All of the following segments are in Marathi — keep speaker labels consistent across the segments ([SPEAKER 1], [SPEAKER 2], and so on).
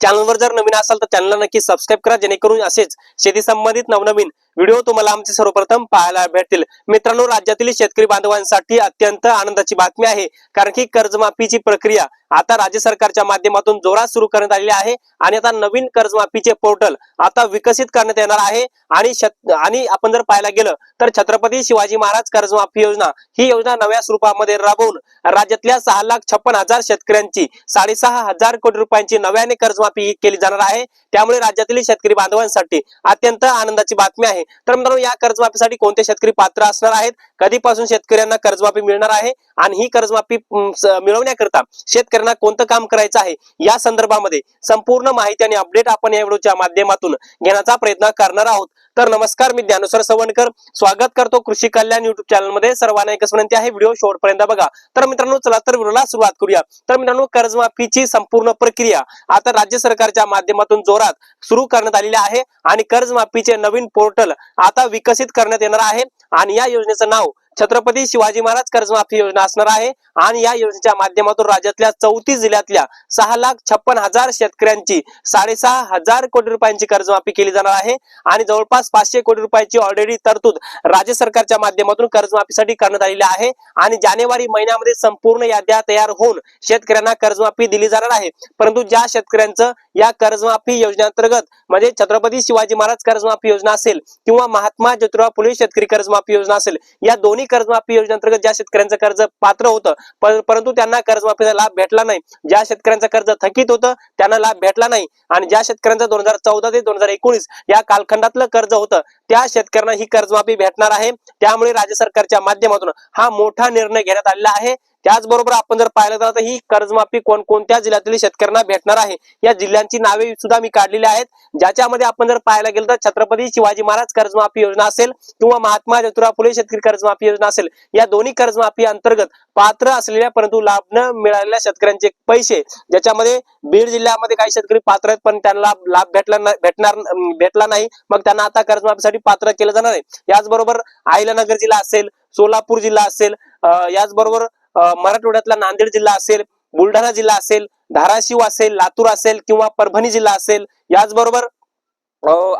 [SPEAKER 1] चॅनलवर जर नवीन असाल तर चॅनलला नक्की सबस्क्राईब करा जेणेकरून असेच शेती संबंधित नवनवीन व्हिडिओ तुम्हाला आमचे सर्वप्रथम पाहायला भेटतील. मित्रांनो राज्यातील शेतकरी बांधवांसाठी अत्यंत आनंदाची बातमी आहे कारण की कर्जमाफीची प्रक्रिया आता राज्य सरकारच्या माध्यमातून जोरात सुरू करण्यात आलेली आहे आणि आता नवीन कर्जमाफीचे पोर्टल आता विकसित करण्यात येणार आहे आणि आणि आपण जर पाहायला गेलं तर छत्रपती शिवाजी महाराज कर्जमाफी योजना ही योजना नव्या स्वरूपामध्ये राबवून राज्यातल्या सहा लाख छप्पन हजार शेतकऱ्यांची साडेसहा हजार कोटी रुपयांची नव्याने कर्जमाफी केली जाणार आहे. त्यामुळे राज्यातील शेतकरी बांधवांसाठी अत्यंत आनंदाची बातमी आहे. तर मित्रांनो या कर्जमाफीसाठी कोणते शेतकरी पात्र असणार आहेत? कधीपासून शेतकऱ्यांना कर्जमाफी मिळणार आहे? आणि ही कर्जमाफी मिळवण्याकरता शेतकऱ्यांना कोणतं काम करायचं आहे? या संदर्भामध्ये संपूर्ण माहिती आणि अपडेट आपण या व्हिडिओच्या माध्यमातून घेण्याचा प्रयत्न करणार आहोत. तर नमस्कार मी ज्ञानुसर सवणकर. स्वागत करतो कृषी कल्याण युट्यूब चॅनलमध्ये. सर्वांना एकच विनंती आहे व्हिडिओ शेवटपर्यंत बघा. तर मित्रांनो चला तर व्हिडिओला सुरुवात करूया. तर मित्रांनो कर्जमाफीची संपूर्ण प्रक्रिया आता राज्य सरकारच्या माध्यमातून जोरात सुरू करण्यात आलेली आहे आणि कर्जमाफीचे नवीन पोर्टल आता विकसित करण्यात येणार आहे. आणि या योजनेचं नाव छत्रपती शिवाजी महाराज कर्जमाफी योजना असणार आहे. आणि या योजनेच्या माध्यमातून राज्यातल्या चौतीस जिल्ह्यातल्या सहा लाख छप्पन हजार शेतकऱ्यांची साडेसहा हजार कोटी रुपयांची कर्जमाफी केली जाणार आहे. आणि जवळपास पाचशे कोटी रुपयांची ऑलरेडी तरतूद राज्य सरकारच्या माध्यमातून कर्जमाफीसाठी करण्यात आलेली आहे. आणि जानेवारी महिन्यामध्ये संपूर्ण याद्या तयार होऊन शेतकऱ्यांना कर्जमाफी दिली जाणार आहे. परंतु ज्या शेतकऱ्यांचं या कर्जमाफी योजनेअंतर्गत म्हणजे छत्रपती शिवाजी महाराज कर्जमाफी योजना असेल किंवा महात्मा ज्योतिराव फुले शेतकरी कर्जमाफी योजना असेल या दोन्ही कर्जमाफी योजनेअंतर्गत ज्या शेतकऱ्यांचं कर्ज पात्र होतं परंतु त्यांना कर्जमाफीचा लाभ भेटला नाही. ज्या शेतकऱ्यांचं कर्ज थकीत होतं त्यांना लाभ भेटला नाही. आणि ज्या शेतकऱ्यांचं दोन हजार चौदा ते दोन हजार एकोणीस या कालखंडातलं कर्ज होतं त्या शेतकऱ्यांना ही कर्जमाफी भेटणार आहे. त्यामुळे राज्य सरकारच्या माध्यमातून हा मोठा निर्णय घेण्यात आलेला आहे. त्याचबरोबर आपण जर पाहिलं तर ही कर्जमाफी कोणकोणत्या जिल्ह्यातील शेतकऱ्यांना भेटणार आहे या जिल्ह्यांची नावे सुद्धा मी काढलेली आहेत. ज्याच्यामध्ये आपण जर पाहायला गेलं तर छत्रपती शिवाजी महाराज कर्जमाफी योजना असेल किंवा महात्मा ज्योतिराव फुले शेतकरी कर्जमाफी योजना असेल या दोन्ही कर्जमाफी अंतर्गत पात्र असलेल्या परंतु लाभ न मिळालेल्या शेतकऱ्यांचे पैसे ज्याच्यामध्ये बीड जिल्ह्यामध्ये काही शेतकरी पात्र आहेत पण त्यांना लाभ- भेटला भेटणार भेटला नाही मग त्यांना आता कर्जमाफीसाठी पात्र केलं जाणार आहे. याचबरोबर आयलानगर जिल्हा असेल सोलापूर जिल्हा असेल याचबरोबर मराठवाड्यातला नांदेड जिल्हा असेल बुलढाणा जिल्हा असेल धाराशिव असेल लातूर असेल किंवा परभणी जिल्हा असेल याचबरोबर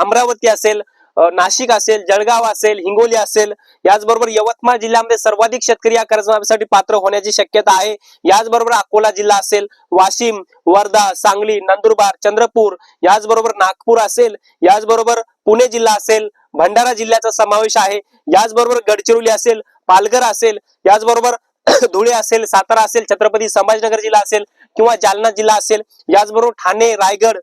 [SPEAKER 1] अमरावती असेल नाशिक असेल जळगाव असेल हिंगोली असेल याचबरोबर यवतमाळ जिल्ह्यामध्ये सर्वाधिक शेतकरी या कर्जमाफीसाठी पात्र होण्याची शक्यता आहे. याचबरोबर अकोला जिल्हा असेल वाशिम वर्धा सांगली नंदुरबार चंद्रपूर याचबरोबर नागपूर असेल याचबरोबर पुणे जिल्हा असेल भंडारा जिल्ह्याचा समावेश आहे. याचबरोबर गडचिरोली असेल पालघर असेल याचबरोबर धुळे असेल सातारा असेल छत्रपती संभाजीनगर जिल्हा असेल किंवा जालना जिल्हा असेल याचबरोबर ठाणे रायगड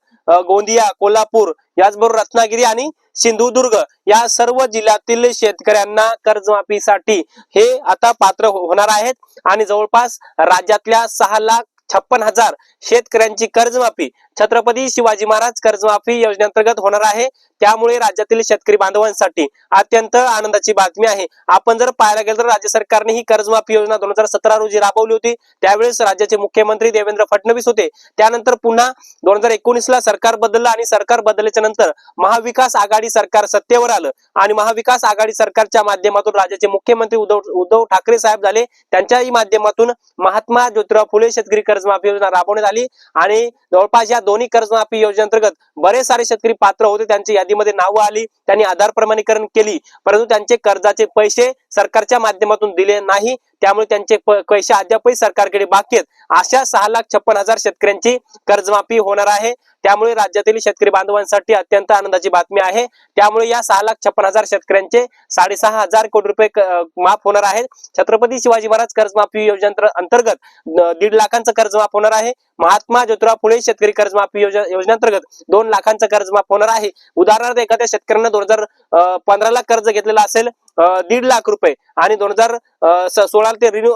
[SPEAKER 1] गोंदिया कोल्हापूर याचबरोबर रत्नागिरी आणि सिंधुदुर्ग या सर्व जिल्ह्यातील शेतकऱ्यांना कर्जमाफीसाठी हे आता पात्र हो-, होणार आहेत. आणि जवळपास राज्यातल्या सहा लाख छप्पन हजार शेतकऱ्यांची कर्जमाफी छत्रपती शिवाजी महाराज कर्जमाफी योजनेअंतर्गत होणार आहे. त्यामुळे राज्यातील शेतकरी बांधवांसाठी अत्यंत आनंदाची बातमी आहे. आपण जर पाहायला गेलं तर राज्य सरकारने ही कर्जमाफी योजना दोन हजार सतरा रोजी राबवली होती. त्यावेळेस राज्याचे मुख्यमंत्री देवेंद्र फडणवीस होते. त्यानंतर पुन्हा दोन हजार एकोणीस ला सरकार बदललं आणि सरकार बदलल्याच्या नंतर महाविकास आघाडी सरकार सत्तेवर आलं आणि महाविकास आघाडी सरकारच्या माध्यमातून राज्याचे मुख्यमंत्री उद्धव उद्धव ठाकरे साहेब झाले. त्यांच्याही माध्यमातून महात्मा ज्योतिराव फुले शेतकरी कर्जमाफी योजना राबवण्यात आली आणि जवळपास या दोन्ही कर्जमाफी योजनेअंतर्गत बरेच सारे शेतकरी पात्र होते. त्यांची यादीमध्ये नावं आली त्यांनी आधार प्रमाणीकरण केली परंतु त्यांचे कर्जाचे पैसे सरकारच्या माध्यमातून दिले नाही. त्यामुळे त्यांचे पैसे अद्यापही सरकारकडे बाकी आहेत. अशा सहा लाख छप्पन हजार शेतकऱ्यांची कर्जमाफी होणार आहे. त्यामुळे राज्यातील शेतकरी बांधवांसाठी अत्यंत आनंदाची बातमी आहे. त्यामुळे या सहा लाख छप्पन हजार शेतकऱ्यांचे साडेसहा हजार कोटी रुपये माफ होणार आहेत. छत्रपती शिवाजी महाराज कर्जमाफी योजने अंतर्गत दीड लाखांचं कर्ज माफ होणार आहे. महात्मा ज्योतिराव फुले शेतकरी कर्जमाफी योजना योजनेअंतर्गत दोन लाखांचं कर्ज माफ होणार आहे. उदाहरणार्थ एखाद्या शेतकऱ्यांना दोन हजार पंधरा लाख कर्ज घेतलेलं असेल दीड लाख रुपये. आणि दोन हजार सोळा ते रिन्यू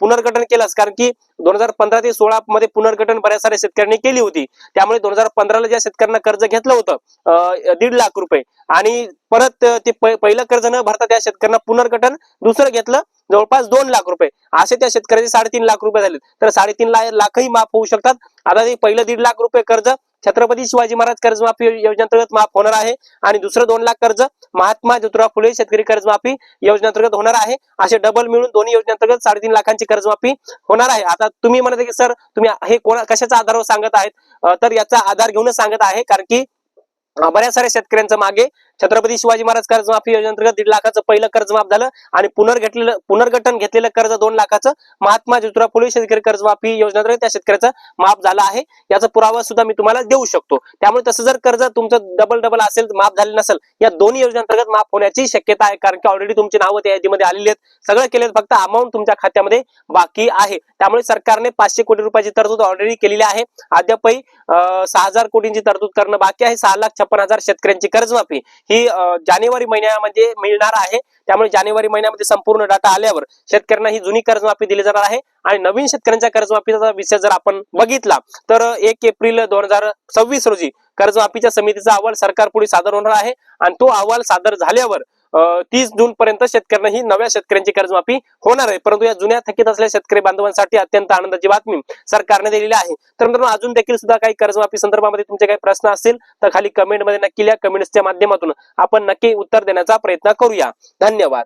[SPEAKER 1] पुनर्गठन केलंच कारण की दोन हजार पंधरा ते सोळा मध्ये पुनर्गठन बऱ्याच साऱ्या शेतकऱ्यांनी केली होती. त्यामुळे दोन हजार पंधराला ज्या शेतकऱ्यांना कर्ज घेतलं होतं दीड लाख रुपये. आणि परत ते पहिलं कर्ज न भरता त्या शेतकऱ्यांना पुनर्गठन दुसरं घेतलं जवळपास दोन लाख रुपये. असे त्या शेतकऱ्याचे साडेतीन लाख रुपये झाले तर साडेतीन लाखही माफ होऊ शकतात. आता ते पहिलं दीड लाख रुपये कर्ज छत्रपती शिवाजी महाराज कर्जमाफी योजनेअंतर्गत माफ होणार आहे. आणि दुसरं दोन लाख कर्ज महात्मा ज्योतिराव फुले शेतकरी कर्जमाफी योजनेअंतर्गत होणार आहे. असे डबल मिळून दोन्ही योजनेअंतर्गत साडेतीन लाखांची कर्जमाफी होणार आहे. आता तुम्ही म्हणत आहे की सर तुम्ही हे कोणा कशाच्या आधारावर सांगत आहेत? तर याचा आधार घेऊनच सांगत आहे. कारण की बऱ्याच साऱ्या शेतकऱ्यांच्या मागे छत्रपती शिवाजी महाराज कर्जमाफी योजनेअंतर्गत दीड लाखाचं पहिलं कर्ज माफ झालं आणि पुनर्घेतलेलं पुनर्गठन घेतलेलं कर्ज दोन लाखाचं महात्मा ज्योतिराव फुले शेतकरी कर्जमाफी योजनेअंतर्गत त्या शेतकऱ्याचं माफ झालं आहे. याचा पुरावा सुद्धा मी तुम्हाला देऊ शकतो. त्यामुळे तसं जर कर्ज तुमचं डबल डबल असेल माफ झाले नसेल या दोन्ही योजनेअंतर्गत माफ होण्याची शक्यता आहे. कारण की ऑलरेडी तुमची नावं त्या यादीमध्ये आलेली आहेत. सगळं केलेत फक्त अमाऊंट तुमच्या खात्यामध्ये बाकी आहे. त्यामुळे सरकारने पाचशे कोटी रुपयाची तरतूद ऑलरेडी केलेली आहे. अद्यापही सहा हजार कोटींची तरतूद करणं बाकी आहे. सहा लाख छप्पन हजार शेतकऱ्यांची कर्जमाफी. ही जानेवारी महिन्यामध्ये मिळणार आहे. त्यामुळे जानेवारी महिन्यामध्ये संपूर्ण डाटा आल्यावर शेतकऱ्यांना ही जुनी कर्जमाफी दिली जाणार आहे. आणि नवीन शेतकऱ्यांच्या कर्जमाफीचा विषय जर आपण बघितला तर एक एप्रिल दोन हजार सव्वीस रोजी कर्जमाफीच्या समितीचा अहवाल सरकार पुढे सादर होणार आहे. आणि तो अहवाल सादर झाल्यावर तीस जून पर्यंत शेतकऱ्यांना ही नव्या शेतकऱ्यांची कर्जमाफी होणार आहे. परंतु या जुन्या थकीत असलेल्या शेतकरी बांधवांसाठी अत्यंत आनंदाची बातमी सरकारने दिलेली आहे. तर मित्रांनो अजून देखील सुद्धा काही कर्जमाफी संदर्भामध्ये तुमचे काही प्रश्न असतील तर खाली कमेंटमध्ये नक्की लिहा. कमेंट्सच्या माध्यमातून आपण नक्की उत्तर देण्याचा प्रयत्न करूया. धन्यवाद.